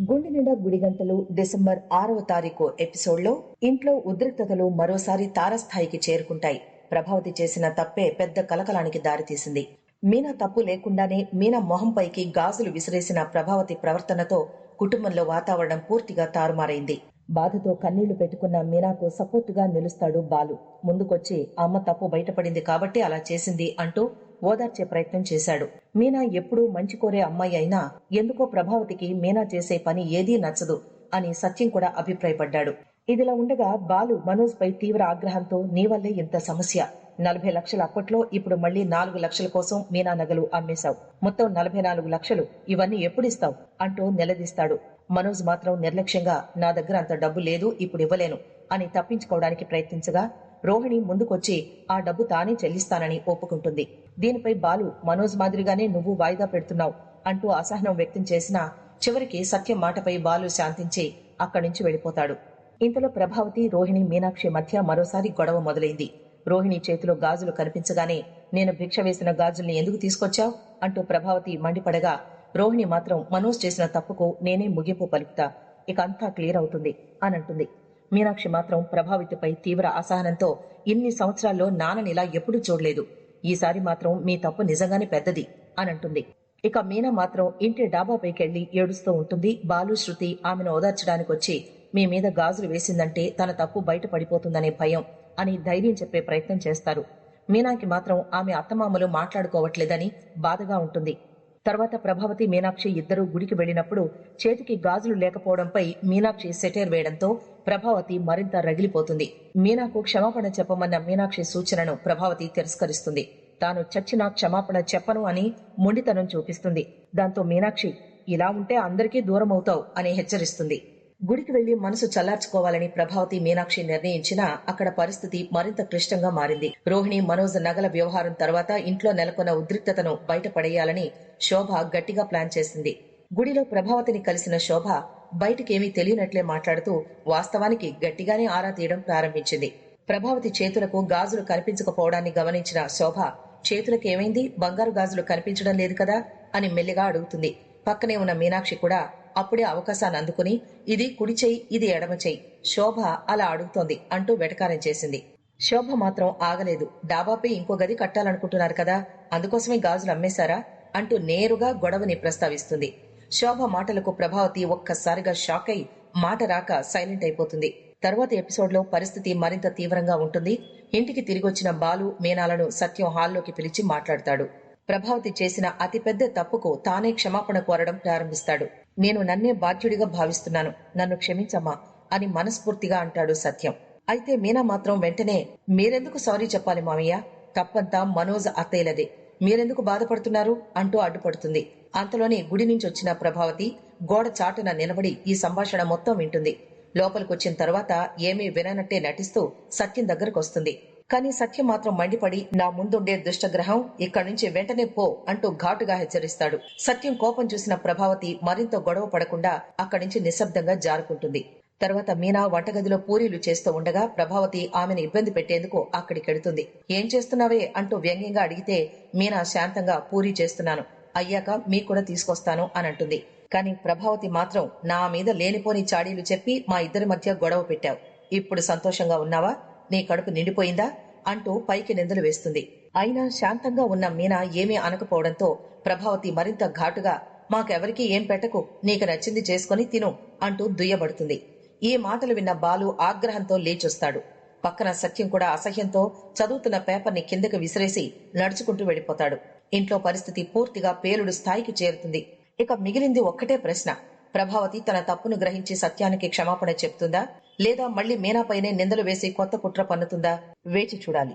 గుండె నిండా గుడిగంటలు డిసెంబర్ ఆరవ తారీఖు ఎపిసోడ్లో ఇంట్లో ఉద్రిక్తతలు మరోసారి తారస్థాయికి చేరుకుంటాయి. ప్రభావతి చేసిన తప్పే పెద్ద కలకలానికి దారితీసింది. మీనా తప్పు లేకుండానే మీనా మొహంపైకి గాజులు విసిరేసిన ప్రభావతి ప్రవర్తనతో కుటుంబంలో వాతావరణం పూర్తిగా తారుమారైంది. బాధతో కన్నీళ్ళు పెట్టుకున్న మీనాకు సపోర్టుగా నిలుస్తాడు బాలు. ముందుకొచ్చి అమ్మ తప్పు బయటపడింది కాబట్టి అలా చేసింది అంటూ ఓదార్చే ప్రయత్నం చేశాడు. మీనా ఎప్పుడూ మంచి కోరే అమ్మాయి అయినా ఎందుకో ప్రభావతికి మీనా చేసే పని ఏదీ నచ్చదు అని సత్యం కూడా అభిప్రాయపడ్డాడు. ఇదిలా ఉండగా బాలు మనోజ్ పై తీవ్ర ఆగ్రహంతో నీ వల్లే ఇంత సమస్య. నలభై లక్షల అప్పట్లో ఇప్పుడు మళ్ళీ నాలుగు లక్షల కోసం మీనా నగలు అమ్మేశావు. మొత్తం నలభై నాలుగు లక్షలు ఇవన్నీ ఎప్పుడిస్తావు? అంటూ నిలదీస్తాడు. మనోజ్ మాత్రం నిర్లక్ష్యంగా నా దగ్గర అంత డబ్బు లేదు ఇప్పుడు ఇవ్వలేను అని తప్పించుకోవడానికి ప్రయత్నించగా రోహిణి ముందుకొచ్చి ఆ డబ్బు తానే చెల్లిస్తానని ఒప్పుకుంటుంది. దీనిపై బాలు మనోజ్ మాదిరిగానే నువ్వు వాయిదా పెడుతున్నావు అంటూ అసహనం వ్యక్తం చేసినా చివరికి సత్యం మాటపై బాలు శాంతించి అక్కడి నుంచి వెళ్ళిపోతాడు. ఇంతలో ప్రభావతి రోహిణి మీనాక్షి మధ్య మరోసారి గొడవ మొదలైంది. రోహిణి చేతిలో గాజులు కనిపించగానే నేను భిక్ష వేసిన గాజుల్ని ఎందుకు తీసుకొచ్చావు? అంటూ ప్రభావతి మండిపడగా రోహిణి మాత్రం మనోజ్ చేసిన తప్పుకు నేనే ముగింపు పలుకుతా. ఇక అంతా క్లియర్ అవుతుంది అని అంటుంది. మీనాక్షి మాత్రం ప్రభావితిపై తీవ్ర అసహనంతో ఇన్ని సంవత్సరాల్లో నాన్ననిలా ఎప్పుడూ చూడలేదు. ఈసారి మాత్రం మీ తప్పు నిజంగానే పెద్దది అని అంటుంది ఇక మీనా మాత్రం ఇంటి డాబాపైకెళ్ళి ఏడుస్తూ ఉంటుంది. బాలు శృతి ఆమెను ఓదార్చడానికి వచ్చి మీ మీద గాజులు వేసిందంటే తన తప్పు బయటపడిపోతుందనే భయం అని ధైర్యం చెప్పే ప్రయత్నం చేస్తారు. మీనాకి మాత్రం ఆమె అత్తమామలు మాట్లాడుకోవట్లేదని బాధగా ఉంటుంది. తర్వాత ప్రభావతి మీనాక్షి ఇద్దరూ గుడికి వెళ్ళినప్పుడు చేతికి గాజులు లేకపోవడంపై మీనాక్షి సెటైర్ వేయడంతో ప్రభావతి మరింత రగిలిపోతుంది. మీనాకు క్షమాపణ చెప్పమన్న మీనాక్షి సూచనను ప్రభావతి తిరస్కరిస్తుంది. తాను చచ్చిన క్షమాపణ చెప్పను అని మొండితనం చూపిస్తుంది. దాంతో మీనాక్షి ఇలా ఉంటే అందరికీ దూరం అవుతావు అని హెచ్చరిస్తుంది. గుడికి వెళ్ళి మనసు చల్లార్చుకోవాలని ప్రభావతి మీనాక్షి నిర్ణయించినా అక్కడ పరిస్థితి మరింత క్లిష్టంగా మారింది. రోహిణి మనోజ్ నగల వ్యవహారం తర్వాత ఇంట్లో నెలకొన్న ఉద్రిక్తతను బయటపడేయాలని శోభ గట్టిగా ప్లాన్ చేసింది. గుడిలో ప్రభావతిని కలిసిన శోభ బయటికేమీ తెలియనట్లే మాట్లాడుతూ వాస్తవానికి గట్టిగానే ఆరా తీయడం ప్రారంభించింది. ప్రభావతి చేతులకు గాజులు కనిపించకపోవడాన్ని గమనించిన శోభ చేతులకేమైంది? బంగారు గాజులు కనిపించడం లేదు కదా? అని మెల్లిగా అడుగుతుంది. పక్కనే ఉన్న మీనాక్షి కూడా అప్పుడే అవకాశాన్ని అందుకుని ఇది కుడి చెయ్యి ఇది ఎడమ చెయ్యి శోభ అలా అడుగుతోంది అంటూ వెటకారం చేసింది. శోభ మాత్రం ఆగలేదు. డాబాపై ఇంకో గది కట్టాలనుకుంటున్నారు కదా? అందుకోసమే గాజులు అమ్మేశారా? అంటూ నేరుగా గొడవని ప్రస్తావిస్తుంది. శోభ మాటలకు ప్రభావతి ఒక్కసారిగా షాక్ అయి మాట రాక సైలెంట్ అయిపోతుంది. తర్వాత ఎపిసోడ్లో పరిస్థితి మరింత తీవ్రంగా ఉంటుంది. ఇంటికి తిరిగొచ్చిన బాలు మీనాలను సత్యం హాల్లోకి పిలిచి మాట్లాడతాడు. ప్రభావతి చేసిన అతిపెద్ద తప్పుకు తానే క్షమాపణ కోరడం ప్రారంభిస్తాడు. నేను నన్నే బాధ్యుడిగా భావిస్తున్నాను. నన్ను క్షమించమ్మా అని మనస్ఫూర్తిగా అంటాడు సత్యం. అయితే మీనా మాత్రం వెంటనే మీరెందుకు సారీ చెప్పాలి మామయ్య? తప్పంతా మనోజ్ అత్తయ్యలదే. మీరెందుకు బాధపడుతున్నారు? అంటూ అడ్డుపడుతుంది. అంతలోనే గుడి నుంచి వచ్చిన ప్రభావతి గోడ చాటున నిలబడి ఈ సంభాషణ మొత్తం వింటుంది. లోపలికొచ్చిన తర్వాత ఏమీ విననట్టే నటిస్తూ సత్యం దగ్గరకొస్తుంది. కానీ సత్యం మాత్రం మండిపడి నా ముందుండే దుష్టగ్రహం ఇక్కడి నుంచి వెంటనే పో అంటూ ఘాటుగా హెచ్చరిస్తాడు. సత్యం కోపం చూసిన ప్రభావతి మరింత గొడవ పడకుండా అక్కడి నుంచి నిశ్శబ్దంగా జారుకుంటుంది. తర్వాత మీనా వంటగదిలో పూరీలు చేస్తూ ఉండగా ప్రభావతి ఆమెను ఇబ్బంది పెట్టేందుకు అక్కడికెడుతుంది ఏం చేస్తున్నావే? అంటూ వ్యంగ్యంగా అడిగితే మీనా శాంతంగా పూరీ చేస్తున్నాను. అయ్యాక మీకు కూడా తీసుకొస్తాను అని అంటుంది. కానీ ప్రభావతి మాత్రం నా మీద లేనిపోని చాడీలు చెప్పి మా ఇద్దరి మధ్య గొడవ పెట్టావు. ఇప్పుడు సంతోషంగా ఉన్నావా? నీ కడుపు నిండిపోయిందా? అంటూ పైకి నిందలు వేస్తుంది. అయినా శాంతంగా ఉన్న మీనా ఏమీ అనకపోవడంతో ప్రభావతి మరింత ఘాటుగా మాకెవరికీ ఏం పెట్టకు నీకు నచ్చింది చేసుకుని తిను అంటూ దుయ్యబడుతుంది. ఈ మాటలు విన్న బాలు ఆగ్రహంతో లేచొస్తాడు. పక్కన సత్యం కూడా అసహ్యంతో చదువుతున్న పేపర్ని కిందకి విసిరేసి నడుచుకుంటూ వెళ్ళిపోతాడు. ఇంట్లో పరిస్థితి పూర్తిగా పేలుడు స్థాయికి చేరుతుంది. ఇక మిగిలింది ఒక్కటే ప్రశ్న. ప్రభావతి తన తప్పును గ్రహించి సత్యానికి క్షమాపణ చెప్తుందా? లేదా మళ్ళీ మీనాపైనే నిందలు వేసి కొత్త కుట్ర పన్నుతుందా? వేచి చూడాలి.